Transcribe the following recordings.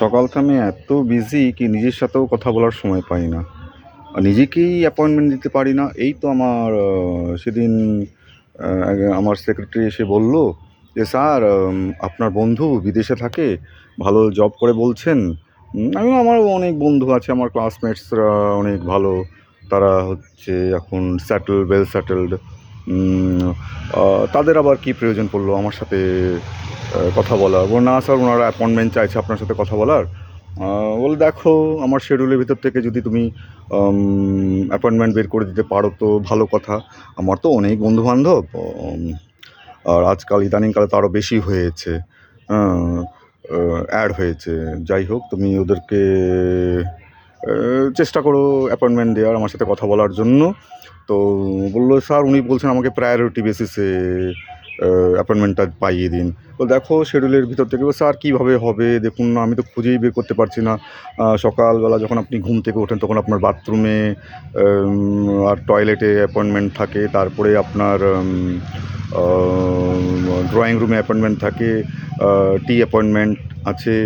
সকাল থেকে আমি এত বিজি কি নিজের সাথেও কথা বলার সময় পাই না। নিজেকেই অ্যাপয়েন্টমেন্ট দিতে পারি না। এই তো আমার সেদিন আমার সেক্রেটারি এসে বলল যে, স্যার আপনার বন্ধু বিদেশে থাকে, ভালো জব করে বলছেন। আমি আমারও অনেক বন্ধু আছে, আমার ক্লাসমেটসরা অনেক ভালো। তারা হচ্ছে এখন স্যাটেল ওয়েল স্যাটেলড তাদের আবার কি প্রয়োজন পড়ল আমার সাথে? কথা বলার। বল না স্যার, ওনারা অ্যাপয়েন্টমেন্ট চাইছে আপনার সাথে কথা বলার। বলে, দেখো, আমার শিডিউলের ভিতর থেকে যদি তুমি অ্যাপয়েন্টমেন্ট বের করে দিতে পারো তো ভালো কথা। আমার তো অনেক বন্ধুবান্ধব আর আজকাল ইদানিংকালে তো আরও বেশি হয়েছে অ্যাড হয়েছে। যাই হোক, তুমি ওদেরকে চেষ্টা করো অ্যাপয়েন্টমেন্ট দেওয়ার আমার সাথে কথা বলার জন্য। তো বলল, স্যার, উনি বলছেন আমাকে প্রায়োরিটি বেসিসে অ্যাপয়েন্টমেন্টটা পাইয়ে দিন। তো দেখো শিডিউলের ভিতর থেকে স্যার কীভাবে হবে? দেখুন না, আমি তো খুঁজেই বের করতে পারছি না। সকালবেলা যখন আপনি ঘুম থেকে ওঠেন, তখন আপনার বাথরুমে আর টয়লেটে অ্যাপয়েন্টমেন্ট থাকে। তারপরে আপনার ড্রয়িং রুমে অ্যাপয়েন্টমেন্ট থাকে টি অ্যাপয়েন্টমেন্ট আছে,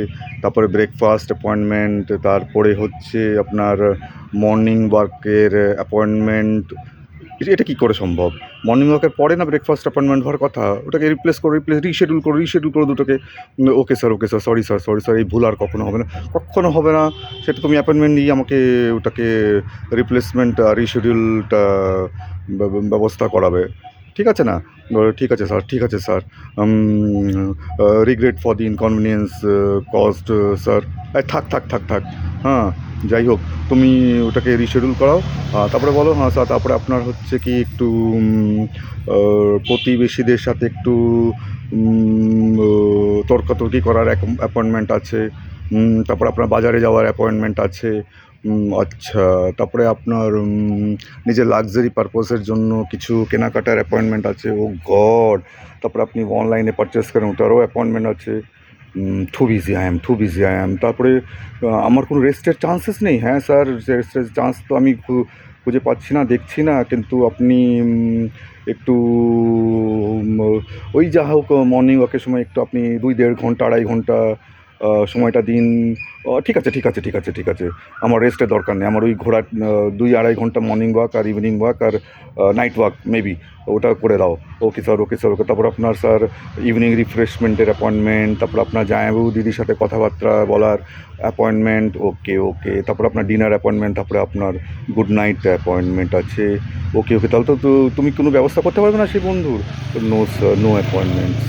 তারপরে ব্রেকফাস্ট অ্যাপয়েন্টমেন্ট তারপরে হচ্ছে আপনার মর্নিং ওয়ার্কের অ্যাপয়েন্টমেন্ট এটা কী করে সম্ভব? মর্নিং ওয়াকের পরে না ব্রেকফাস্ট অ্যাপয়েন্টমেন্ট হওয়ার কথা? ওটাকে রিপ্লেস করো রিপ্লেস রিশেডিউল করো রিশেডিউল করো দুটোকে। Okay sir okay sir sorry sir sorry sir এই ভুল আর কখনো হবে না। কখনো হবে না, সেটা তুমি অ্যাপয়েন্টমেন্ট নিয়ে আমাকে ওটাকে রিপ্লেসমেন্ট রিশেডিউলটা ব্যবস্থা করাবে। ঠিক আছে না? ঠিক আছে স্যার ঠিক আছে sir regret for the inconvenience caused sir থাক থাক থাক থাক। হ্যাঁ যাই হোক, তুমি ওটাকে রিশেডিউল করাও। তারপরে বলো হ্যাঁ স্যার, তারপরে আপনার হচ্ছে কি একটু প্রতিবেশীদের সাথে একটু তর্কাতর্কি করার অ্যাপয়েন্টমেন্ট আছে। তারপরে আপনার বাজারে যাওয়ার অ্যাপয়েন্টমেন্ট আছে। আচ্ছা তারপরে আপনার নিজের লাক্সারি পারপোজের জন্য কিছু কেনাকাটার অ্যাপয়েন্টমেন্ট আছে। ও গড, তারপরে আপনি অনলাইনে পারচেস করেন, ওটারও অ্যাপয়েন্টমেন্ট আছে। Too busy I am too busy I am তারপরে আমার কোনো রেস্টের চান্সেস নেই। হ্যাঁ স্যার রেস্টের চান্স তো আমি খুঁজে পাচ্ছি না, দেখছি না। কিন্তু আপনি একটু ওই যা হোক মর্নিং ওয়াকের সময় একটু আপনি দুই দেড় ঘণ্টা, আড়াই ঘণ্টা সময়টা, দিন ঠিক আছে ঠিক আছে ঠিক আছে ঠিক আছে। আমার রেস্টের দরকার নেই। আমার ওই ঘোরা দুই আড়াই ঘণ্টা মর্নিং ওয়াক আর ইভিনিং ওয়াক আর নাইট ওয়াক মেবি ওটা করে দাও। Okay sir okay sir okay. তারপর আপনার স্যার ইভিনিং রিফ্রেশমেন্টের অ্যাপয়েন্টমেন্ট তারপর আপনার জামাইবাবু দিদির সাথে কথাবার্তা বলার অ্যাপয়েন্টমেন্ট ওকে ওকে। তারপর আপনার ডিনার অ্যাপয়েন্টমেন্ট তারপরে আপনার গুড নাইট অ্যাপয়েন্টমেন্ট আছে, ওকে ওকে। তাহলে তো তুমি কোনো ব্যবস্থা করতে পারবে না সেই বন্ধুর? No sir no appointments